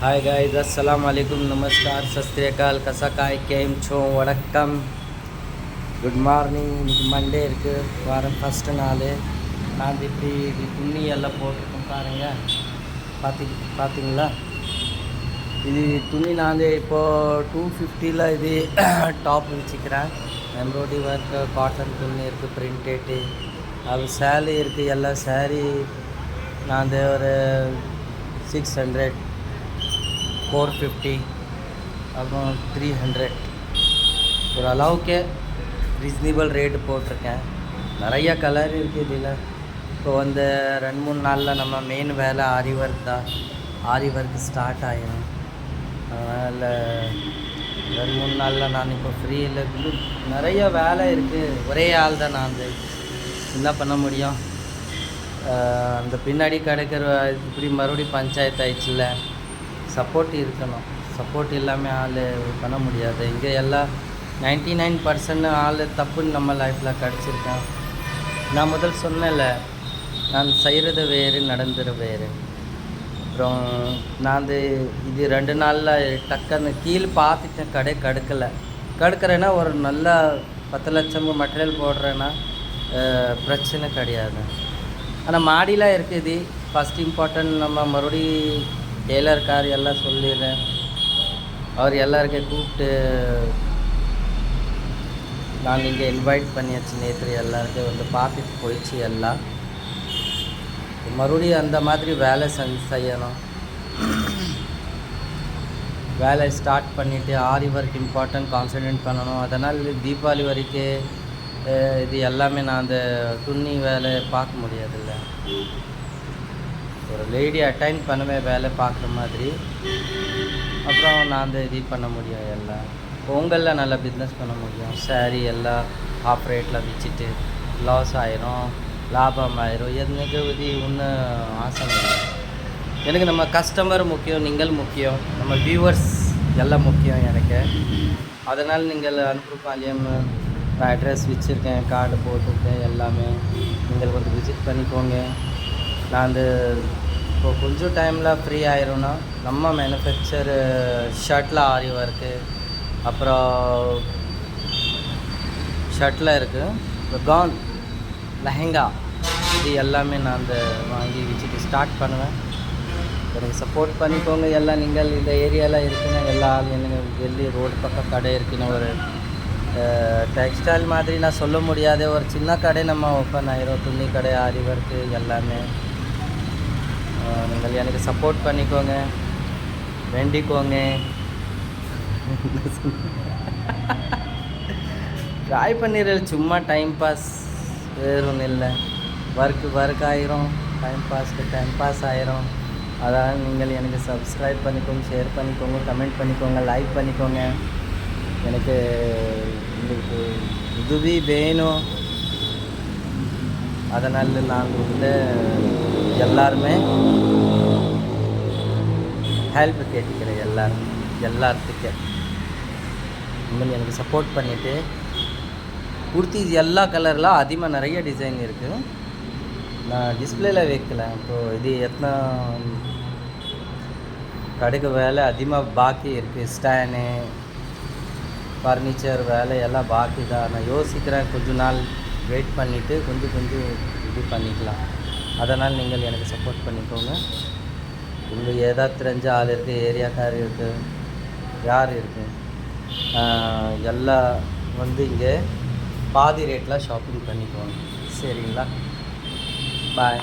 Hi guys અસલામ વાલેકુમ નમસ્કાર સસ્ત્રીકાલ કસા કાય કેમ છો குட் மார்னிங் இன்னைக்கு மண்டே இருக்குது வாரம் ஃபஸ்ட்டு நாள். நான் இப்படி இப்படி துணி எல்லாம் போட்டிருக்கோம் பாருங்கள் பார்த்தி பார்த்தீங்களா? இது துணி நான் வந்து இப்போது டூ ஃபிஃப்டியில் இது டாப் வச்சுக்கிறேன் எம்ப்ராய்டி ஒர்க்கு காட்டன் துணி இருக்குது பிரிண்டேட்டு அது சேலி இருக்குது எல்லா சேரீ நான் வந்து ஒரு சிக்ஸ் ஹண்ட்ரட் ஃபோர் ஃபிஃப்டி அப்புறம் த்ரீ ஹண்ட்ரட் ஒரு அளவுக்கு ரீசனபிள் ரேட்டு போட்டிருக்கேன். நிறைய கலர் இருக்குது இதில். இப்போ வந்து ரெண்டு மூணு நாளில் நம்ம மெயின் வேலை ஆரி ஒர்க் தான். ஆரி ஒர்க் ஸ்டார்ட் ஆகிடும் அதனால் ரெண்டு மூணு நாளில் நான் இப்போ ஃப்ரீ இல்லை நிறைய வேலை இருக்குது ஒரே ஆள் தான் நான் வந்து. என்ன பண்ண முடியும்? அந்த பின்னாடி கிடைக்கிற இப்படி மறுபடியும் பஞ்சாயத்து ஆயிடுச்சுல்ல. சப்போர்ட் இருக்கணும். சப்போர்ட் இல்லாமல் ஆள் பண்ண முடியாது. இங்கே எல்லாம் நைன்டி நைன் பர்சன்ட் ஆள் தப்புன்னு நம்ம லைஃப்பில் கிடச்சிருக்கேன் நான் முதல் சொன்னேன்ல நான் செய்கிறது வேறு நடந்துரு வேறு. அப்புறம் நான் வந்து இது ரெண்டு நாளில் டக்குன்னு கீழே பார்த்துட்டேன் கடை கடுக்கலை. கடுக்கிறேன்னா ஒரு நல்ல பத்து லட்சம் மெட்டீரியல் போடுறேன்னா பிரச்சனை கிடையாது. ஆனால் மாடியில் இருக்குது. ஃபஸ்ட் இம்பார்ட்டன்ட் நம்ம மறுபடி டெய்லர்கார் எல்லாம் சொல்லிடுறேன். அவர் எல்லாருக்கும் கூப்பிட்டு நான் இங்கே இன்வைட் பண்ணியாச்சு நேற்று எல்லாருக்கும். வந்து பார்த்துட்டு போயிடுச்சு எல்லாம். மறுபடியும் அந்த மாதிரி வேலை செஞ்சு செய்யணும். வேலை ஸ்டார்ட் பண்ணிவிட்டு ஆரி ஒர்க் இம்பார்ட்டன்ட் கான்சன்ட்ரேட் பண்ணணும். அதனால் தீபாவளி வரைக்கும் இது எல்லாமே நான் அந்த துணி வேலை பார்க்க முடியாதுல்ல. ஒரு லேடி அட்டைன் பண்ணவே வேலை பார்க்குற மாதிரி. அப்புறம் நான் அந்த இது பண்ண முடியும் எல்லாம். பொங்கலில் நல்லா பிஸ்னஸ் பண்ண முடியும். சாரீ எல்லாம் ஆஃப் ரேட்டில் விற்றுட்டு லாஸ் ஆயிரும் லாபம் ஆயிரும். எனக்கு இது ஒன்றும் ஆசை இல்லை. எனக்கு நம்ம கஸ்டமர் முக்கியம் நீங்கள் முக்கியம். நம்ம வியூவர்ஸ் எல்லாம் முக்கியம் எனக்கு. அதனால் நீங்கள் அனுப்புப்பாளையம் நான் அட்ரஸ் வச்சுருக்கேன் கார்டு போட்டிருக்கேன் எல்லாமே. நீங்கள் வந்து விசிட் பண்ணிக்கோங்க. நான் அந்த இப்போ கொஞ்சம் டைமில் ஃப்ரீ ஆயிரும்னா நம்ம மேனுஃபேக்சர் ஷர்ட்டில் ஆரி ஒர்க்கு அப்புறம் ஷர்ட்டில் இருக்குது கவுன் லெஹெங்கா இது எல்லாமே நான் அந்த வாங்கி வச்சுட்டு ஸ்டார்ட் பண்ணுவேன். எனக்கு சப்போர்ட் பண்ணிக்கோங்க எல்லாம். நீங்கள் இந்த ஏரியாவில் இருக்குன்னு எல்லா எனக்கு வெளி ரோடு பக்கம் கடை இருக்குன்னு ஒரு டெக்ஸ்டைல் மாதிரி நான் சொல்ல முடியாத ஒரு சின்ன கடை நம்ம ஓப்பன் ஆயிரும். துணி கடை ஆரி ஒர்க்கு எல்லாமே. நீங்கள் எனக்கு சப்போர்ட் பண்ணிக்கோங்க. வேண்டிக்கோங்க. ட்ரை பண்ணிடுறது சும்மா டைம் பாஸ் வேறு ஒன்றும் இல்லை. ஒர்க் ஒர்க் ஆயிரும். டைம் பாஸ்க்கு டைம் பாஸ் ஆயிரும். அதனால் நீங்கள் எனக்கு சப்ஸ்கிரைப் பண்ணிக்கோங்க ஷேர் பண்ணிக்கோங்க கமெண்ட் பண்ணிக்கோங்க லைக் பண்ணிக்கோங்க. எனக்கு உங்களுக்கு உதவி வேணும். அதனால் நான் உங்கள்கிட்ட எல்லாருமே ஹெல்ப் கேட்டுக்கிறேன் எல்லாரும் எல்லாத்துக்கும் எனக்கு சப்போர்ட் பண்ணிவிட்டு குர்த்தி எல்லா கலரில் அதிகமாக நிறைய டிசைன் இருக்குது நான் டிஸ்பிளேல வைக்கல. இப்போது இது எத்தனை கடுகு வேலை அதிகமாக பாக்கி இருக்குது ஸ்டாண்டு ஃபர்னிச்சர் வேலை எல்லாம் பாக்கி தான் நான் யோசிக்கிறேன் கொஞ்ச நாள் வெயிட் பண்ணிவிட்டு கொஞ்சம் கொஞ்சம் இது பண்ணிக்கலாம். அதனால் நீங்கள் எனக்கு சப்போர்ட் பண்ணிக்கோங்க. உங்களுக்கு ஏதாவது தெரிஞ்ச ஆள் இருக்குது ஏரியாக்கார் இருக்குது யார் இருக்குது எல்லாம் வந்து இங்கே பாதி ரேட்டில் ஷாப்பிங் பண்ணிக்கோங்க. சரிங்களா? பாய்